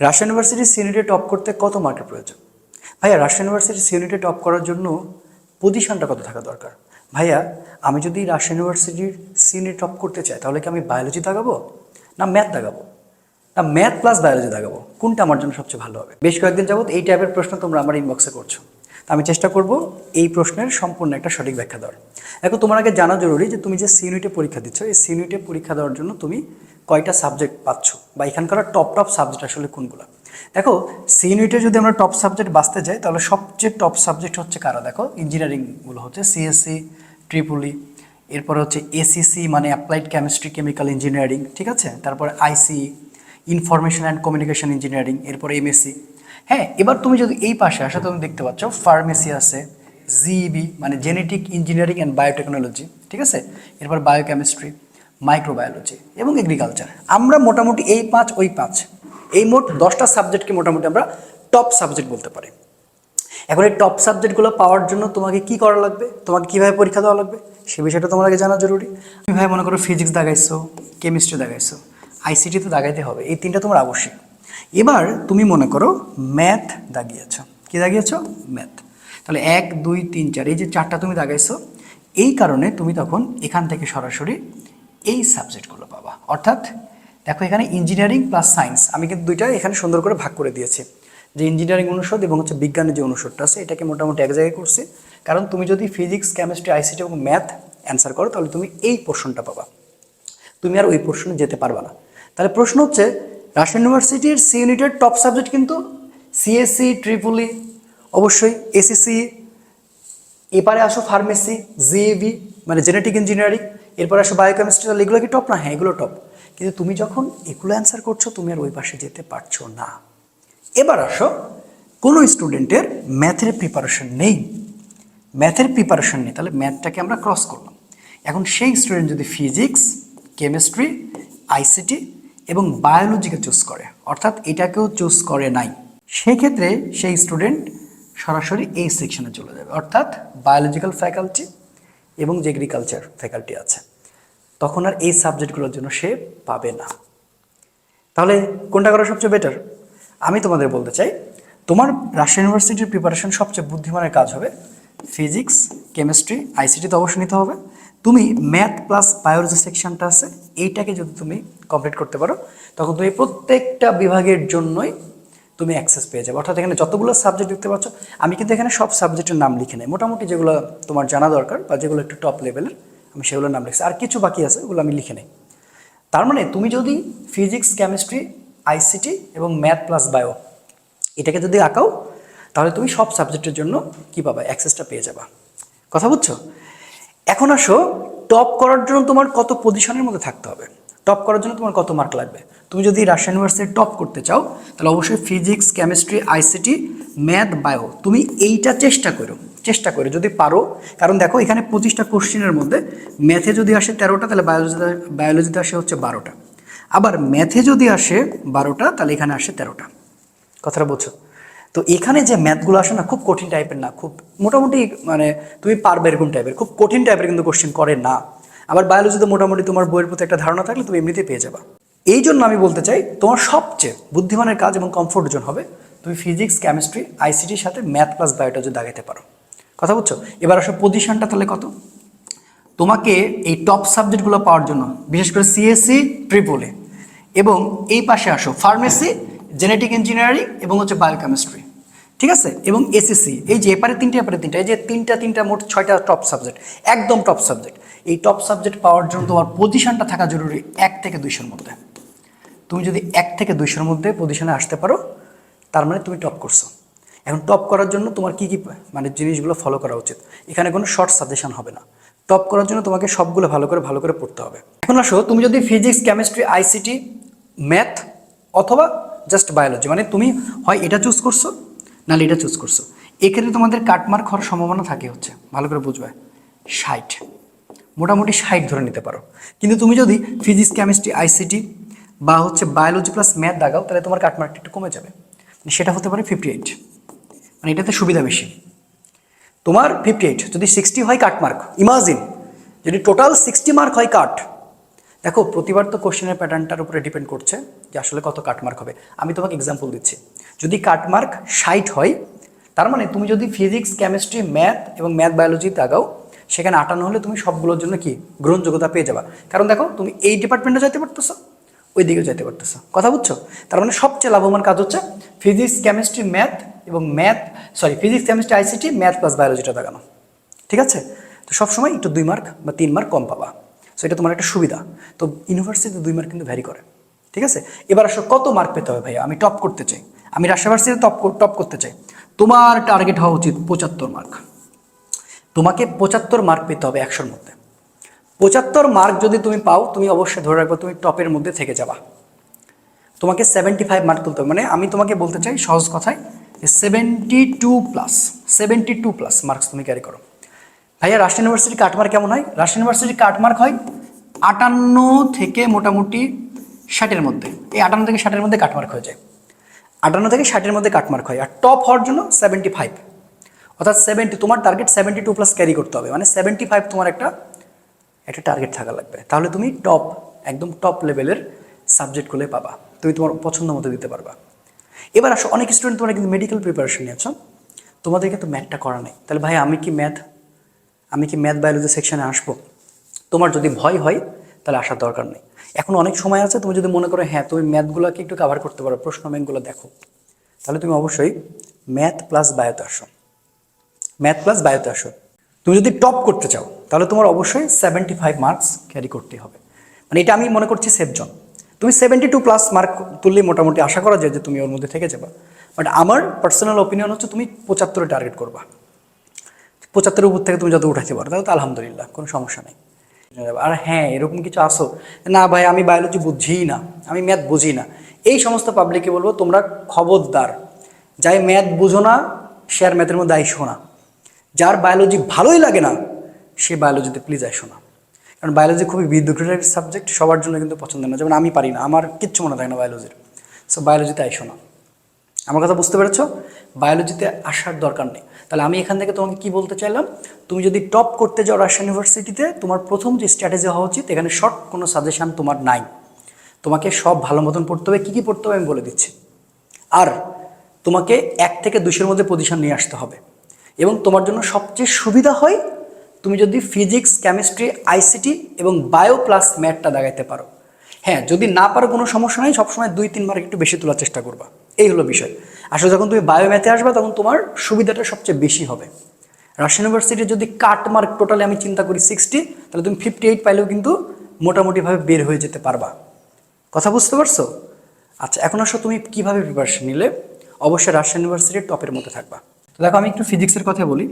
Russia university সিউনিটে top করতে কত মার্কের প্রয়োজন? ভাইয়া রাশিয়া ইউনিভার্সিটি সিউনিটে টপ করার জন্য পজিশনটা কত থাকা দরকার? ভাইয়া, আমি যদি রাশিয়া ইউনিভার্সিটির সিনে টপ করতে চাই, তাহলে কি আমি বায়োলজি দাগাবো? না ম্যাথ দাগাবো? না ম্যাথ প্লাস বায়োলজি দাগাবো? কোনটা আমার জন্য সবচেয়ে ভালো হবে? বেশ কয়েকদিন যাবত এই টাইপের প্রশ্ন তোমরা আমার ইনবক্সে করছ। আমি চেষ্টা করব এই প্রশ্নের সম্পূর্ণ একটা সঠিক ব্যাখ্যা দেওয়ার। এখন তোমার আগে জানা জরুরি যে তুমি যে সিউনিটে পরীক্ষা দিচ্ছ, এই সিউনিটে পরীক্ষা দেওয়ার জন্য তুমি কয়টা সাবজেক্ট পাচ্ছ বা এখানকার টপ টপ সাবজেক্ট আসলে কোনগুলো? দেখো সি ইউনিটে যদি আমরা টপ সাবজেক্ট বাঁচতে যাই, তাহলে সবচেয়ে টপ সাবজেক্ট হচ্ছে কারা? দেখো ইঞ্জিনিয়ারিংগুলো হচ্ছে সিএসসি ট্রিপুলি এরপর হচ্ছে এসিসি মানে অ্যাপ্লাইড কেমিস্ট্রি কেমিক্যাল ইঞ্জিনিয়ারিং ঠিক আছে? তারপরে IC information and communication engineering এরপর এমএসসি হ্যাঁ এবার তুমি যদি এই পাশে আসো তুমি দেখতে পাচ্ছ ফার্মেসি আছে জিইবি মানে জেনেটিক ইঞ্জিনিয়ারিং অ্যান্ড বায়োটেকনোলজি ঠিক আছে? এরপর বায়োকেমিস্ট্রি মাইক্রোবায়োলজি এবং এগ্রিকালচার আমরা মোটামুটি এই পাঁচ, ওই পাঁচ। এই মোট দশটা সাবজেক্টকে মোটামুটি আমরা টপ সাবজেক্ট বলতে পারি। এখন এই টপ সাবজেক্টগুলো পাওয়ার জন্য তোমাকে কি করা লাগবে? তোমাকে কীভাবে পরীক্ষা দেওয়া লাগবে? সে বিষয়টা তোমার আগে জানা জরুরি। তুমি ভাই মনে করো ফিজিক্স দাগাইছো কেমিস্ট্রি দাগাইছো আইসিটি তো দাগাইতে হবে, এই তিনটা তোমার আবশ্যিক। এবার তুমি মনে করো ম্যাথ দাগিয়েছ। কি দাগিয়েছ? ম্যাথ তাহলে এক, দুই, তিন, চার, এই যে চারটা তুমি দাগাইছো, এই কারণে তুমি তখন এখান থেকে সরাসরি এই সাবজেক্টগুলো পাবা। অর্থাৎ দেখো এখানে ইঞ্জিনিয়ারিং প্লাস সায়েন্স আমি কিন্তু দুইটা এখানে সুন্দর করে ভাগ করে দিয়েছি। যে ইঞ্জিনিয়ারিং অনুষদ এবং হচ্ছে বিজ্ঞানের যে অনুষদটা আছে, এটাকে মোটামুটি এক জায়গায় করছি। কারণ তুমি যদি ফিজিক্স কেমিস্ট্রি আইসিটি এবং ম্যাথ অ্যান্সার করো, তাহলে তুমি এই পোর্শনটা পাবা। তুমি আর ওই পোর্শনে যেতে পারবা না। তাহলে প্রশ্ন হচ্ছে রাজশাহী ইউনিভার্সিটির সি ইউনিটের টপ সাবজেক্ট কিন্তু সিএসসি ট্রিপুলি অবশ্যই এসিসি এপারে আসো ফার্মেসি জিএবি মানে জেনেটিক ইঞ্জিনিয়ারিং এরপরে আসো বায়োকেমিস্ট্রি তাহলে এগুলো কি টপ না হ্যাঁ এগুলো টপ কিন্তু তুমি যখন এগুলো অ্যান্সার করছ, তুমি আর ওই পাশে যেতে পারছ না। এবার আসো, কোনো স্টুডেন্টের ম্যাথের প্রিপারেশন নেই। ম্যাথের প্রিপারেশন নেই, তাহলে ম্যাথটাকে আমরা ক্রস করলাম। এখন সেই স্টুডেন্ট যদি ফিজিক্স কেমিস্ট্রি আইসিটি এবং বায়োলজিকে চুজ করে, অর্থাৎ এটাকেও চুজ করে নাই। সেক্ষেত্রে সেই স্টুডেন্ট সরাসরি এই সেকশনে চলে যাবে, অর্থাৎ বায়োলজিক্যাল ফ্যাকাল্টি এবং যে এগ্রিকালচার ফ্যাকাল্টি আছে। তখন আর এই সাবজেক্টগুলোর জন্য সে পাবে না। তাহলে কোনটা করা সবচেয়ে বেটার আমি তোমাদের বলতে চাই, তোমার রাজশাহী ইউনিভার্সিটির প্রিপারেশন সবচেয়ে বুদ্ধিমানের কাজ হবে ফিজিক্স কেমিস্ট্রি আইসিটি তো অবশ্যই নিতে হবে। তুমি ম্যাথ প্লাস বায়োলজি সেকশনটা আছে, এইটাকে যদি তুমি কমপ্লিট করতে পারো, তখন তুমি প্রত্যেকটা বিভাগের জন্যই তুমি অ্যাক্সেস পেয়ে যাবে। অর্থাৎ এখানে যতগুলো সাবজেক্ট দেখতে পাচ্ছ, আমি কিন্তু এখানে সব সাবজেক্টের নাম লিখে নেই। মোটামুটি যেগুলো তোমার জানা দরকার বা যেগুলো একটু টপ লেভেলের আমি সেগুলোর নাম লিখছি। আর কিছু বাকি আছে, ওগুলো আমি লিখে নেই। তার মানে তুমি যদি ফিজিক্স কেমিস্ট্রি আইসিটি এবং ম্যাথ প্লাস বায়ো এটাকে যদি আঁকাও, তাহলে তুমি সব সাবজেক্টের জন্য কী পাবা? অ্যাক্সেসটা পেয়ে যাবা। কথা বুঝছ? এখন আসো টপ করার জন্য তোমার কত পজিশনের মধ্যে থাকতে হবে? টপ করার জন্য তোমার কত মার্ক লাগবে? তুমি যদি রাজশাহী ইউনিভার্সিটি টপ করতে চাও, তাহলে অবশ্যই physics chemistry ICT math bio তুমি এইটা চেষ্টা করো, চেষ্টা করে। যদি পারো, কারণ দেখো এখানে পঁচিশটা কোশ্চেনের মধ্যে ম্যাথে যদি আসে তেরোটা, তাহলে বায়োলজিতে বায়োলজিতে আসে হচ্ছে বারোটা। আবার ম্যাথে যদি আসে বারোটা, তাহলে এখানে আসে তেরোটা। কথাটা বুঝছ তো এখানে যে ম্যাথগুলো আসে না, খুব কঠিন টাইপের না, খুব মোটামুটি মানে তুমি পারবে এরকম টাইপের খুব কঠিন টাইপের কিন্তু কোশ্চেন করে না। আবার বায়োলজিতে মোটামুটি তোমার বইয়ের প্রতি একটা ধারণা থাকলে তুমি এমনিতেই পেয়ে যাবা। এই জন্য আমি বলতে চাই, তোমার সবচেয়ে বুদ্ধিমানের কাজ এবং কমফোর্ট জোন হবে তুমি ফিজিক্স কেমিস্ট্রি আইসিটির সাথে ম্যাথ প্লাস বায়োটা যদি দাগাইতে পারো। কথা বুঝছ? এবার আসো পজিশনটা তাহলে কত? তোমাকে এই টপ সাবজেক্টগুলো পাওয়ার জন্য, বিশেষ করে সিএসসি ট্রিপলে এবং এই পাশে আসো ফার্মেসি জেনেটিক ইঞ্জিনিয়ারিং এবং হচ্ছে বায়োকেমিস্ট্রি ঠিক আছে? এবং এসএসসি এই যে এপারে তিনটে, এপারে তিনটা, এই যে তিনটা তিনটা মোট ছয়টা টপ সাবজেক্ট একদম টপ সাবজেক্ট এই টপ সাবজেক্ট পাওয়ার জন্য তোমার পজিশনটা থাকা জরুরি এক থেকে দুইশোর মধ্যে। তুমি যদি এক থেকে দুইশোর মধ্যে পজিশনে আসতে পারো, তার মানে তুমি টপ করছ। এখন টপ করার জন্য তোমার কি কি মানে জিনিসগুলো ফলো করা উচিত? এখানে কোনো শর্ট সাজেশন হবে না। টপ করার জন্য তোমাকে সবগুলো ভালো করে ভালো করে পড়তে হবে। এখন আসো, তুমি যদি ফিজিক্স কেমিস্ট্রি আইসিটি ম্যাথ অথবা জাস্ট বায়োলজি মানে তুমি হয় এটা চুজ করছ নাহলে এটা চুজ করছ। এক্ষেত্রে তোমাদের কাটমার্ক হওয়ার সম্ভাবনা থাকে হচ্ছে, ভালো করে বুঝবে। ষাট। মোটামুটি ষাট ধরে নিতে পারো। কিন্তু তুমি যদি ফিজিক্স কেমিস্ট্রি আইসিটি বা হচ্ছে বায়োলজি প্লাস ম্যাথ দাগাও, তাহলে তোমার কাটমার্কটা একটু কমে যাবে। মানে সেটা হতে পারে ফিফটি এইট মানে এটাতে সুবিধা বেশি। তোমার ফিফটি এইট যদি সিক্সটি হয় কাট মার্ক ইমাজিন যদি টোটাল সিক্সটি মার্ক হয় কাট, দেখো, প্রতিবার তো কোশ্চেনের প্যাটার্নটার উপরে ডিপেন্ড করছে। যে আসলে কত কাটমার্ক হবে। আমি তোমাকে এক্সাম্পল দিচ্ছি। যদি কাটমার্ক ষাট হয়, তার মানে তুমি যদি ফিজিক্স কেমিস্ট্রি ম্যাথ এবং ম্যাথ বায়োলজিতে আগাও সেখানে আটানো হলে তুমি সবগুলোর জন্য কি? গ্রহণযোগ্যতা পেয়ে যাবা। কারণ দেখো, তুমি এই ডিপার্টমেন্টে যেতে পারতেছো, ওই দিকেও যেতে পারতেছো। কথা বুঝছ? তার মানে সবচেয়ে লাভবান কাজ হচ্ছে ফিজিক্স কেমিস্ট্রি ম্যাথ এবং math sorry physics chemistry ICT math plus বায়োলজিটা দেখানো। ঠিক আছে? তো সবসময় একটু দুই মার্ক বা তিন মার্ক কম পাবা। সো এটা তোমার একটা সুবিধা। তো ইউনিভার্সিটিতে দুই মার্ক কিন্তু ভ্যারি করে। ঠিক আছে? এবার আসলে কত মার্ক পেতে হবে ভাইয়া? আমি টপ করতে চাই। আমি রাজশাহী ইউনিভার্সিটিতে টপ টপ করতে চাই। তোমার টার্গেট হওয়া উচিত পঁচাত্তর মার্ক তোমাকে পঁচাত্তর মার্ক পেতে হবে একশোর মধ্যে। পঁচাত্তর মার্ক যদি তুমি পাও, তুমি অবশ্যই ধরে রাখব, তুমি টপের মধ্যে থেকে যাবা। তোমাকে সেভেন্টি ফাইভ মার্ক তুলতে হবে। মানে আমি তোমাকে বলতে চাই, সহজ কথায় seventy two plus seventy two plus marks তুমি ক্যারি করো। ভাইয়া রাষ্ট্র ইউনিভার্সিটি কাটমার্ক কেমন হয়? রাষ্ট্র ইউনিভার্সিটি কাটমার্ক হয় আটান্ন থেকে মোটামুটি ষাটের মধ্যে। এই আটান্ন থেকে ষাটের মধ্যে কাটমার্ক হয়ে যায়। আটান্ন থেকে ষাটের মধ্যে কাটমার্ক হয়। আর টপ হওয়ার জন্য সেভেন্টি ফাইভ অর্থাৎ সেভেন্টি তোমার target seventy two plus carry করতে হবে। মানে সেভেন্টি ফাইভ তোমার একটা একটা টার্গেট থাকা লাগবে। তাহলে তুমি টপ একদম টপ লেভেলের সাবজেক্টগুলো পাবা। তুমি তোমার পছন্দ মতো দিতে পারবা। এবার আসো, অনেক স্টুডেন্ট তোমরা কিন্তু মেডিকেল প্রিপারেশন নিয়েছো। তোমাদের কিন্তু ম্যাথটা করা নেই। তাহলে ভাই, আমি কি ম্যাথ আমি কি ম্যাথ বায়োলজি সেকশনে আসব? তোমার যদি ভয় হয়, তাহলে আসার দরকার নেই। এখন অনেক সময় আছে, তুমি যদি মনে করো হ্যাঁ তুমি ম্যাথগুলোকে একটু কাভার করতে পারো, প্রশ্ন ব্যাংকগুলো দেখো। তাহলে তুমি অবশ্যই ম্যাথ প্লাস বায়োতে আসো ম্যাথ প্লাস বায়োতে আসো তুমি যদি টপ করতে চাও, তাহলে তোমার অবশ্যই সেভেন্টি ফাইভ মার্কস ক্যারি করতে হবে। মানে এটা আমি মনে করছি সেফ জন তুমি সেভেন্টি টু প্লাস মার্ক তুললেই মোটামুটি আশা করা যায় যে তুমি ওর মধ্যে থেকে যাবা। বাট আমার পার্সোনাল ওপিনিয়ন হচ্ছে তুমি পঁচাত্তরে টার্গেট করবা। পঁচাত্তরের উপর থেকে তুমি যত উঠাইতে পারো, তাহলে তো আলহামদুলিল্লাহ, কোনো সমস্যা নেই। আর হ্যাঁ এরকম কিছু আসো না ভাই, আমি বায়োলজি বুঝিই না, আমি ম্যাথ বুঝি না। এই সমস্ত পাবলিককে বলব, তোমরা খবরদার। যাই ম্যাথ বুঝো না, সে আর ম্যাথের মধ্যে আইসো না। যার বায়োলজি ভালোই লাগে না, সে বায়োলজিতে প্লিজ আইসো না। কারণ বায়োলজি খুবই বিদ্যুটের সাবজেক্ট সবার জন্য কিন্তু পছন্দ না। যেমন আমি পারি না, আমার কিচ্ছু মনে থাকে না বায়োলজির সো বায়োলজিতে আইসো না। আমার কথা বুঝতে পেরেছ? বায়োলজিতে আসার দরকার নেই। তাহলে আমি এখান থেকে তোমাকে কি বলতে চাইলাম? তুমি যদি টপ করতে যাও রাজশাহী ইউনিভার্সিটিতে তোমার প্রথম যে স্ট্র্যাটেজি হওয়া উচিত, এখানে শর্ট কোনো সাজেশান তোমার নাই। তোমাকে সব ভালো মতন পড়তে হবে। কী কী পড়তে হবে আমি বলে দিচ্ছি। আর তোমাকে এক থেকে দুশোর মধ্যে পজিশন নিয়ে আসতে হবে। এবং তোমার জন্য সবচেয়ে সুবিধা হয়, তুমি যদি ফিজিক্স কেমিস্ট্রি আইসিটি এবং বায়ো প্লাস ম্যাথটা দাগাইতে পারো। হ্যাঁ যদি না পারো কোনো সমস্যা নেই, সবসময় দুই তিন মার্ক একটু বেশি তোলার চেষ্টা করবা। এই হলো বিষয়। আসলে যখন তুমি বায়োম্যাথে আসবে, তখন তোমার সুবিধাটা সবচেয়ে বেশি হবে। রাজশাহী ইউনিভার্সিটির যদি কাট মার্ক টোটালি আমি চিন্তা করি সিক্সটি তাহলে তুমি ফিফটি এইট পাইলেও কিন্তু মোটামুটিভাবে বের হয়ে যেতে পারবা। কথা বুঝতে পারছ? আচ্ছা এখন আসো তুমি কীভাবে প্রিপারেশন নিলে? অবশ্যই রাজশাহী ইউনিভার্সিটির টপের মধ্যে থাকবা। তো দেখো, আমি একটু ফিজিক্সের কথা বলি।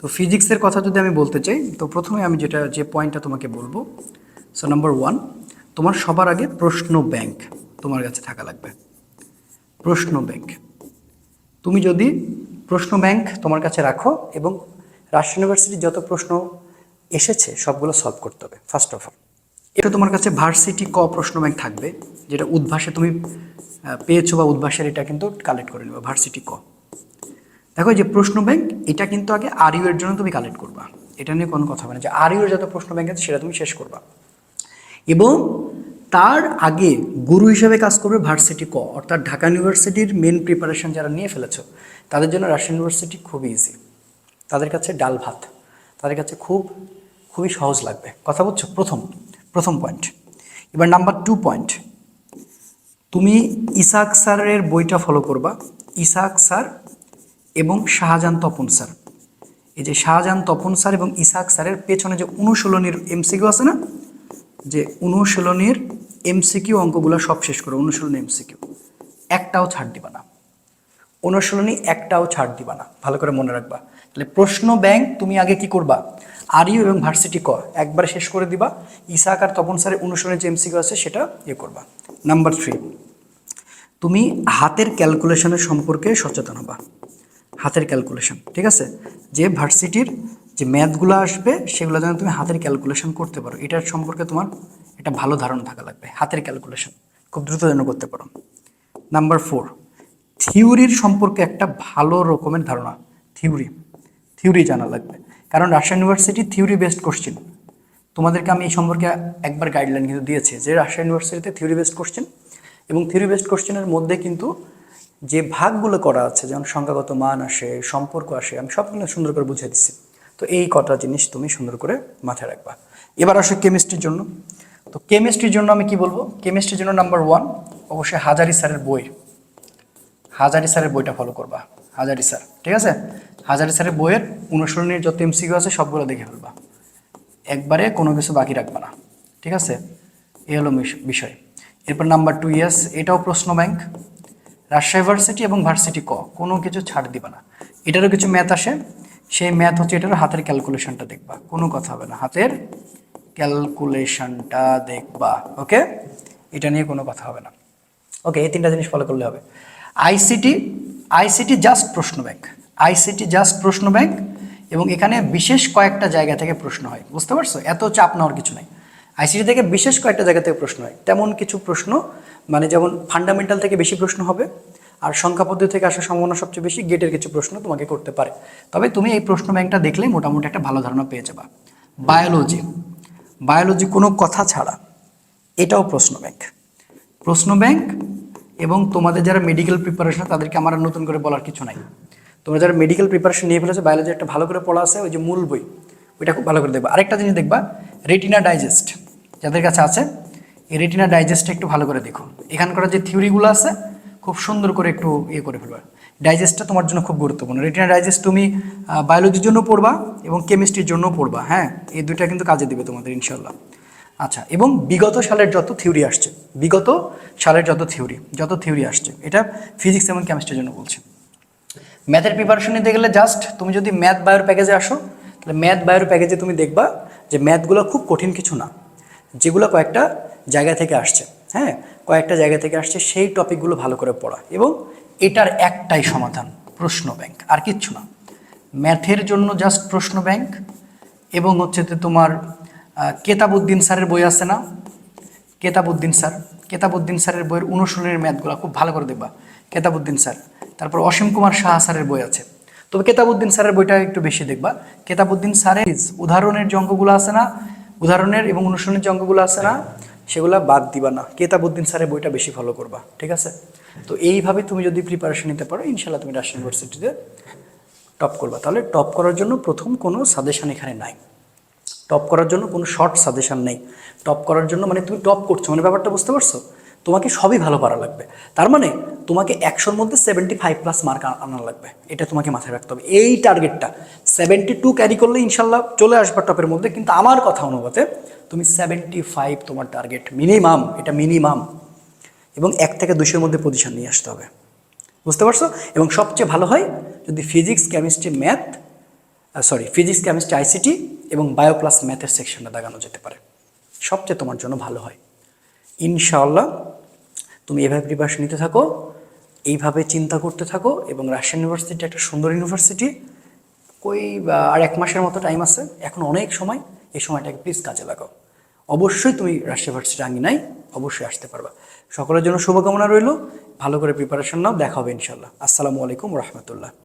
তো ফিজিক্সের কথা যদি আমি বলতে চাই, তো প্রথমে আমি যেটা, যে পয়েন্টটা তোমাকে বলব। সো নাম্বার ওয়ান তোমার সবার আগে প্রশ্ন ব্যাংক তোমার কাছে থাকা লাগবে। প্রশ্ন ব্যাংক। তুমি যদি প্রশ্ন ব্যাংক তোমার কাছে রাখো এবং রাজশাহী ইউনিভার্সিটির যত প্রশ্ন এসেছে সবগুলো সলভ করতে হবে ফার্স্ট অফ অল এটা তোমার কাছে ভার্সিটি ক প্রশ্ন ব্যাংক থাকবে, যেটা উদ্ভাসে তুমি পেয়েছ বা উদ্ভাসের এটা কিন্তু কালেক্ট করে নেবে ভার্সিটি ক। দেখো যে প্রশ্ন ব্যাংক, এটা কিন্তু আগে আর ইউ এর জন্য তুমি কালেক্ট করবা। এটা নিয়ে কোনো কথা হবে না, যে আর ইউ এর যত প্রশ্ন ব্যাংক আছে সেটা তুমি শেষ করবা। এবং তার আগে গুরু হিসেবে কাজ করবে ভার্সিটি ক, অর্থাৎ ঢাকা ইউনিভার্সিটির মেন প্রিপারেশন যারা নিয়ে ফেলেছো, তাদের জন্য রাজশাহী ইউনিভার্সিটি খুব ইজি তাদের কাছে ডাল ভাত, তাদের কাছে খুব, খুবই সহজ লাগবে। কথা বলছো? প্রথম প্রথম পয়েন্ট এবার নাম্বার টু পয়েন্ট তুমি ইসাক স্যারের বইটা ফলো করবা, ইসাক স্যার এবং শাহজাহান তপন স্যার। এই যে শাহজাহান তপন স্যার এবং ইসাক স্যারের পেছনে যে অনুশীলনীর এমসিকিউ আছে না, যে অনুশীলনীর এমসিকিউ অঙ্কগুলো সব শেষ করো, অনুশীলনী এমসিকিউ একটাও ছাড় দিবা না। অনুশীলনী একটাও ছাড় দিবা না। ভালো করে মনে রাখবা। তাহলে প্রশ্ন ব্যাংক, তুমি আগে কি করবা? আর ইউ এবং ভার্সিটি ক, একবারে শেষ করে দিবা। ইসাক আর তপন স্যারের অনুশীলনের যে এমসিকিউ আছে, সেটা ইয়ে করবা। নাম্বার থ্রি তুমি হাতের ক্যালকুলেশনের সম্পর্কে সচেতন হবা। হাতের ক্যালকুলেশন, ঠিক আছে? যে ভার্সিটির যে ম্যাথগুলো আসবে, সেগুলো যেন তুমি হাতের ক্যালকুলেশন করতে পারো। এটার সম্পর্কে তোমার একটা ভালো ধারণা থাকা লাগবে, হাতের ক্যালকুলেশন খুব দ্রুত যেন করতে পারো। নাম্বার ফোর থিওরির সম্পর্কে একটা ভালো রকমের ধারণা, থিওরি। থিওরি জানা লাগবে। কারণ Rajshahi university theory based question তোমাদেরকে আমি এই সম্পর্কে একবার গাইডলাইন কিন্তু দিয়েছি যে রাজশাহী ইউনিভার্সিটিতে থিওরি বেসড কোশ্চেন এবং থিওরি বেসড কোশ্চেনের মধ্যে কিন্তু যে ভাগগুলো করা আছে, যেমন সংখ্যাগত মান আসে, সম্পর্ক আসে, আমি সবগুলো সুন্দর করে বুঝিয়ে দিচ্ছি। তো এই কটা জিনিস তুমি সুন্দর করে মাথায় রাখবা। এবার আসো কেমিস্ট্রির জন্য। তো কেমিস্ট্রির জন্য আমি কি বলব? কেমিস্ট্রির জন্য নাম্বার ওয়ান অবশ্যই হাজারি স্যারের বই। হাজারি স্যারের বইটা ফলো করবা। হাজারি স্যার, ঠিক আছে? হাজারি স্যারের বইয়ের অনুসরণের যত এমসিকিউ আছে, সবগুলো দেখে ফেলবা। একবারে কোনো কিছু বাকি রাখবা না, ঠিক আছে? এ হলো বিষয়। এরপর নাম্বার টু ইয়ার্স এটাও প্রশ্ন ব্যাংক রাজশাহী ভার্সিটি এবং ভার্সিটি ক, কোনো কিছু ছাড় দিবা না। এটারও কিছু ম্যাথ আসে। সেই ম্যাথ হচ্ছে এটার হাতের ক্যালকুলেশনটা দেখবা। কোনো কথা হবে না। হাতের ক্যালকুলেশনটা দেখবা ওকে এটা নিয়ে কোনো কথা হবে না। ওকে এই তিনটা জিনিস ফলো করলে হবে। আইসিটি আইসিটি জাস্ট প্রশ্ন ব্যাংক আইসিটি জাস্ট প্রশ্ন ব্যাংক এবং এখানে বিশেষ কয়েকটা জায়গা থেকে প্রশ্ন হয়, বুঝতে পারছ? এত চাপ নেওয়ার কিছু নাই। আইসিটি থেকে বিশেষ কয়েকটা জায়গা থেকে প্রশ্ন হয়। তেমন কিছু প্রশ্ন মানে যেমন ফান্ডামেন্টাল থেকে বেশি প্রশ্ন হবে, আর সংখ্যা পদ্ধতি থেকে আসার সম্ভাবনা সবচেয়ে বেশি গেটের কিছু প্রশ্ন তোমাকে করতে পারে। তবে তুমি এই প্রশ্ন ব্যাংকটা দেখলেই মোটামুটি একটা ভালো ধারণা পেয়ে যাবা। বায়োলজি বায়োলজি কোনো কথা ছাড়া। এটাও প্রশ্ন ব্যাংক প্রশ্ন ব্যাংক এবং তোমাদের যারা মেডিকেল প্রিপারেশন তাদেরকে আমার নতুন করে বলার কিছু নাই। তোমরা যারা মেডিকেল প্রিপারেশন নিয়ে ফেলেছো বায়োলজি একটা ভালো করে পড়া আছে, ওই যে মূল বই, ওইটা খুব ভালো করে দেখবা। আরেকটা জিনিস দেখবা রেটিনা ডাইজেস্ট যাদের কাছে আছে, এই রেটিনা ডাইজেস্টটা একটু ভালো করে দেখো। এখানকার যে থিওরিগুলো আছে, খুব সুন্দর করে একটু ইয়ে করে ফেলবা। ডাইজেস্টটা তোমার জন্য খুব গুরুত্বপূর্ণ। রেটিনা ডাইজেস্ট তুমি বায়োলজির জন্য পড়বা এবং কেমিস্ট্রির জন্য পড়বা হ্যাঁ? এই দুইটা কিন্তু কাজে দিবে তোমাদের ইনশাল্লাহ আচ্ছা এবং বিগত সালের যত থিওরি আসছে, বিগত সালের যত থিওরি যত থিওরি আসছে, এটা ফিজিক্স এবং কেমিস্ট্রির জন্য বলছে। ম্যাথের প্রিপারেশন নিতে গেলে জাস্ট তুমি যদি ম্যাথ বায়োর প্যাকেজে আসো, তাহলে ম্যাথ বায়োর প্যাকেজে তুমি দেখবা যে ম্যাথগুলো খুব কঠিন কিছু না, যেগুলো কয়েকটা জায়গা থেকে আসছে হ্যাঁ? কয়েকটা জায়গা থেকে আসছে, সেই টপিকগুলো ভালো করে পড়া এবং এটার একটাই সমাধান, প্রশ্ন ব্যাংক, আর কিচ্ছু না। ম্যাথের জন্য জাস্ট প্রশ্ন ব্যাংক, এবং হচ্ছে তোমার কেতাবুদ্দিন স্যারের বই আছে না? কেতাবুদ্দিন স্যার, কেতাবুদ্দিন স্যারের বইয়ের অনুশীলনের ম্যাথগুলো খুব ভালো করে দেখবা। কেতাবুদ্দিন স্যার, তারপর অসীম কুমার শাহ স্যারের বই আছে। তবে কেতাবুদ্দিন স্যারের বইটা একটু বেশি দেখবা। কেতাবুদ্দিন স্যারের উদাহরণের যে অঙ্কগুলো আছে না, উদাহরণের এবং অনুশীলনের যে অঙ্কগুলো আছে না সেগুলা বাদ দিবা না। কেতাবুদ্দিন স্যারের বইটা বেশি ফলো করবা, ঠিক আছে? তো এইভাবে তুমি যদি প্রিপারেশন নিতে পারো ইনশাল্লাহ তুমি রাজশাহী ইউনিভার্সিটিতে টপ করবা। তাহলে টপ করার জন্য প্রথম কোনো সাজেশান এখানে নাই। টপ করার জন্য কোনো শর্ট সাজেশান নেই। টপ করার জন্য মানে তুমি টপ করছ মানে ব্যাপারটা বুঝতে পারছ? তোমাকে সবই ভালো পারা লাগবে। তার মানে তোমাকে একশোর মধ্যে সেভেন্টি ফাইভ প্লাস মার্ক আনা লাগবে। এটা তোমাকে মাথায় রাখতে হবে। এই টার্গেটটা সেভেন্টি টু ক্যারি করলে ইনশাল্লাহ চলে আসবে টপের মধ্যে। কিন্তু আমার কথা অনুপাতে তুমি সেভেন্টি ফাইভ তোমার টার্গেট মিনিমাম এটা মিনিমাম এবং এক থেকে দুশোর মধ্যে পজিশন নিয়ে আসতে হবে। বুঝতে পারছ? এবং সবচেয়ে ভালো হয় যদি physics chemistry math sorry physics chemistry ICT এবং বায়ো প্লাস ম্যাথের সেকশনটা দাগানো যেতে পারে। সবচেয়ে তোমার জন্য ভালো হয়। ইনশাআল্লাহ তুমি এভাবে প্রিপারেশন নিতে থাকো, এইভাবে চিন্তা করতে থাকো এবং রাজশাহী ইউনিভার্সিটি একটা সুন্দর ইউনিভার্সিটি কই আর এক মাসের মতো টাইম আছে, এখন অনেক সময়, এই সময়টাকে প্লিজ কাজে লাগাও। অবশ্যই তুমি রাজশাহী ইউনিভার্সিটি আঙ্গিনাই অবশ্যই আসতে পারবা। সকলের জন্য শুভকামনা রইল, ভালো করে প্রিপারেশন নাও, দেখা হবে ইনশাল্লাহ আসসালামু আলাইকুম রহমতুল্লাহ।